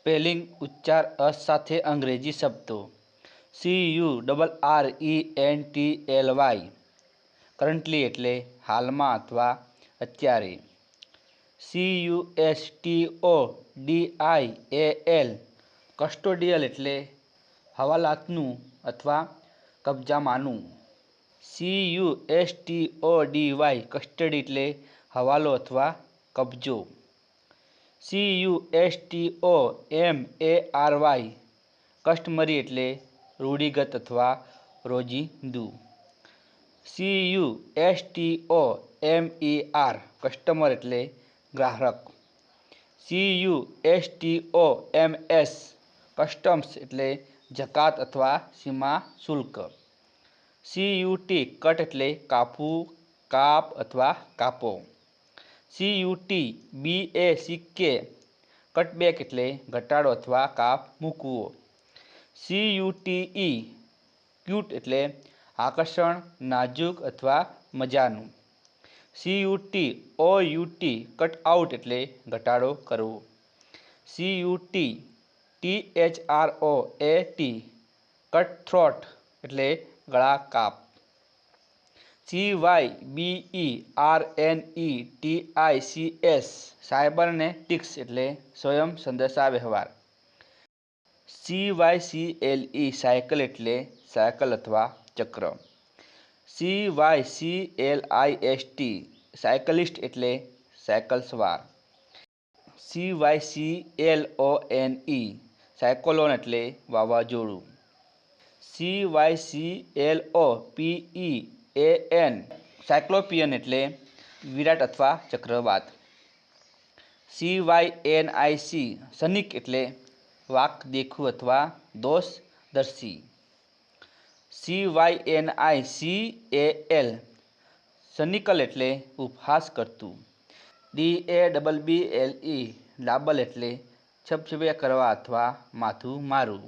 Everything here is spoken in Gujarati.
स्पेलिंग उच्चार अक्ष साथे अंग्रेजी शब्द तो c u r e n t l y currently એટલે હાલમાં अथवा અત્યારે c u s t o d i a l custodial એટલે હવાલાતનું अथवा કબજામાનું c u s t o d y custody એટલે હવાલો अथवा કબજો C U S T O M E R Y customary అంటే రూడిగత अथवा రోజిందు C U S T O M E R customer అంటే গ্রাহক C U S T O M S customs అంటే జकात अथवा सीमा शुल्क C U T కట్ అంటే कापੂ కాప్ अथवा कापो CUT BAC એટલે ઘટાડો અથવા કાપ મૂકવો CUT E ક્યૂટ એટલે આકર્ષણ નાજુક અથવા મજાનું CUT OUT કટ આઉટ એટલે ઘટાડો કરવો CUT THROAT કટ થ્રોટ એટલે ગળા કાપ E e CYBERNETICS ไซ बरनेटिक्स એટલે સ્વયં સંરસા વ્યવહાર e CYCLE સાયકલ એટલે સાયકલ અથવા ચક્ર CYCLIST સાયક્લિસ્ટ એટલે સાયકલસવાર CYCLONE સાયક્લોન એટલે વાવાઝોડું CYCLOPE એ એન સાયક્લોપિયન એટલે વિરાટ અથવા ચક્રવાત C Y N I C cynic એટલે વાક દેખું અથવા દોષ દર્શી C Y N I C A L cynical એટલે ઉપહાસ કરતું D A double B L E dabble એટલે છબછબિયા કરવા અથવા માથું મારવું